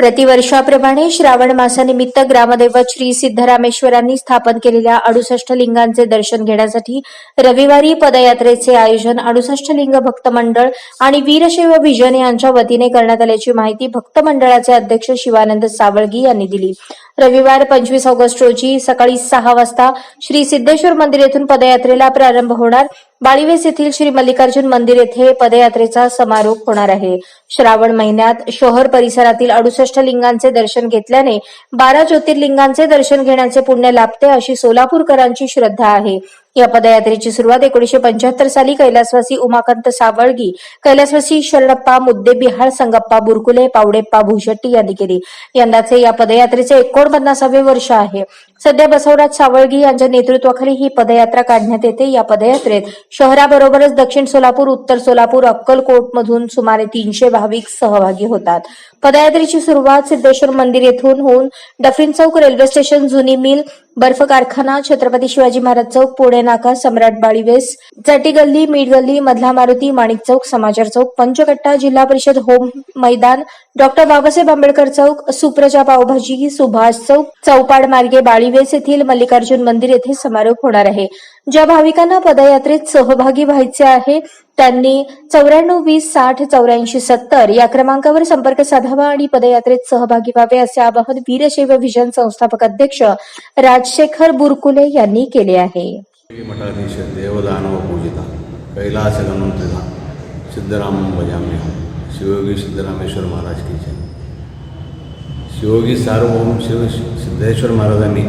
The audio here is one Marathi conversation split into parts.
प्रतिवर्षाप्रमाणे श्रावण मासानिमित्त ग्रामदैवत श्री सिद्धरामेश्वरांनी स्थापन केलेल्या अडुसष्ट लिंगांचे दर्शन घेण्यासाठी रविवारी पदयात्रेचे आयोजन अडुसष्ट लिंग भक्त मंडळ आणि वीरशैव विजन यांच्या वतीने करण्यात आल्याची माहिती भक्त मंडळाचे अध्यक्ष शिवानंद सावळगी यांनी दिली. रविवार पंचवीस ऑगस्ट रोजी सकाळी सहा वाजता श्री सिद्धेश्वर मंदिर येथून पदयात्रेला प्रारंभ होणार. बाळीवेस येथील श्री मल्लिकार्जुन मंदिर येथे पदयात्रेचा समारोप होणार आहे. श्रावण महिन्यात शहर परिसरातील अडुसष्ट लिंगांचे दर्शन घेतल्याने बारा ज्योतिर्लिंगांचे दर्शन घेण्याचे पुण्य लाभते अशी सोलापूरकरांची श्रद्धा आहे. या पदयात्रेची सुरुवात एकोणीशे पंच्याहत्तर साली कैलासवासी उमाकांत सावळगी कैलासवासी शरणप्पा मुद्देबिहाळ संगप्पा बुरकुले पावडेप्पा भूशेट्टी यांनी केली. यंदाचे या पदयात्रेचे एकोणपन्नासावे वर्ष आहे. सध्या बसवराज सावळगी यांच्या नेतृत्वाखाली ही पदयात्रा काढण्यात येते. या पदयात्रेत शहराबरोबरच दक्षिण सोलापूर उत्तर सोलापूर अक्कलकोट मधून सुमारे तीनशे भाविक सहभागी होतात. पदयात्रेची सुरुवात सिद्धेश्वर मंदिर येथून होऊन डफरीन चौक रेल्वे स्टेशन जुनी मिल बर्फ कारखाना छत्रपती शिवाजी महाराज चौक पुणे नाका सम्राट बाळीवेस चटी गल्ली मीड गल्ली मधला मारुती माणिक चौक समाचार चौक पंचकट्टा जिल्हा परिषद होम मैदान डॉक्टर बाबासाहेब आंबेडकर चौक सुप्रजा पावभाजी सुभाष चौक चौपाड मार्गे बाळीवेस येथील मल्लिकार्जुन मंदिर येथे समारोप होणार आहे. ज्या भाविकांना पदयात्रेत सहभागी व्हायचे आहे त्यांनी चौऱ्याण्णव वीस साठ चौऱ्याऐंशी सत्तर या क्रमांकावर संपर्क साधावा आणि पदयात्रेत सहभागी व्हावे असे आवाहन वीरशैव व्हिजन संस्थापक अध्यक्ष राजशेखर बुरकुले यांनी केले आहे. कैलास सिद्धराम भजाम्यहम शिवयोगी सिद्धरामेश्वर महाराज की जय. शिवयोगी सार्वभौम शिव सिद्धेश्वर महाराजांनी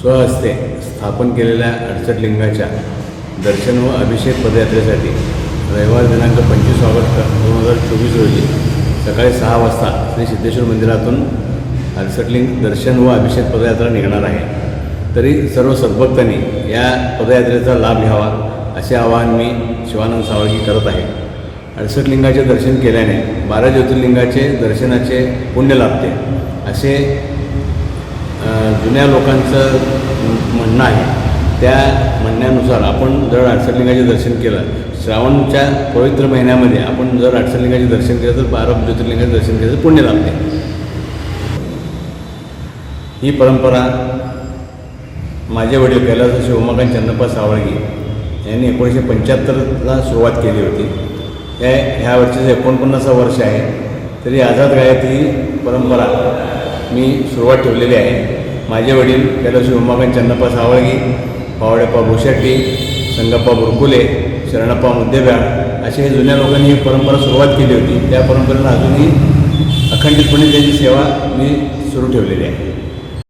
स्वहस्ते स्थापन केलेल्या अडसठ लिंगाच्या दर्शन व अभिषेक पदयात्रेसाठी रविवार दिनांक पंचवीस ऑगस्ट दोन हजार चोवीस रोजी सकाळी सहा वाजता श्री सिद्धेश्वर मंदिरातून अडसटलिंग दर्शन व अभिषेक पदयात्रा निघणार आहे. तरी सर्व सद्भक्तांनी या पदयात्रेचा लाभ घ्यावा असे आवाहन मी शिवानंद सावळगी करत आहे. अडसठ लिंगाचे दर्शन केल्याने बारा ज्योतिर्लिंगाचे दर्शनाचे पुण्य लाभते असे जुन्या लोकांचं म्हणणं आहे. त्या म्हणण्यानुसार आपण जर अडसरलिंगाचे दर्शन केलं श्रावणच्या पवित्र महिन्यामध्ये आपण जर अडसरलिंगाचे दर्शन केलं तर बारा ज्योतिर्लिंगाचे दर्शन केलं तर पुण्य लाभते. ही परंपरा माझे वडील कैलासाचे उमाकांत चंद्रप्पा सावळगी यांनी एकोणीसशे पंच्याहत्तरला सुरुवात केली होती. त्या ह्या वर्षीचं एकोणपन्नासं वर्ष आहे. तरी आझाद गायत ही परंपरा मी सुरुवात ठेवलेली आहे. माझे वडील कैलासी उमाकांत चन्नप्पा सावळगी पावडेप्पा भोशेट्टी संगप्पा बुरकुले शरणप्पा मुद्देब्याळ असे हे जुन्या लोकांनी ही परंपरा सुरुवात केली होती. त्या परंपरेला अजूनही अखंडितपणे त्याची सेवा मी सुरू ठेवलेली आहे.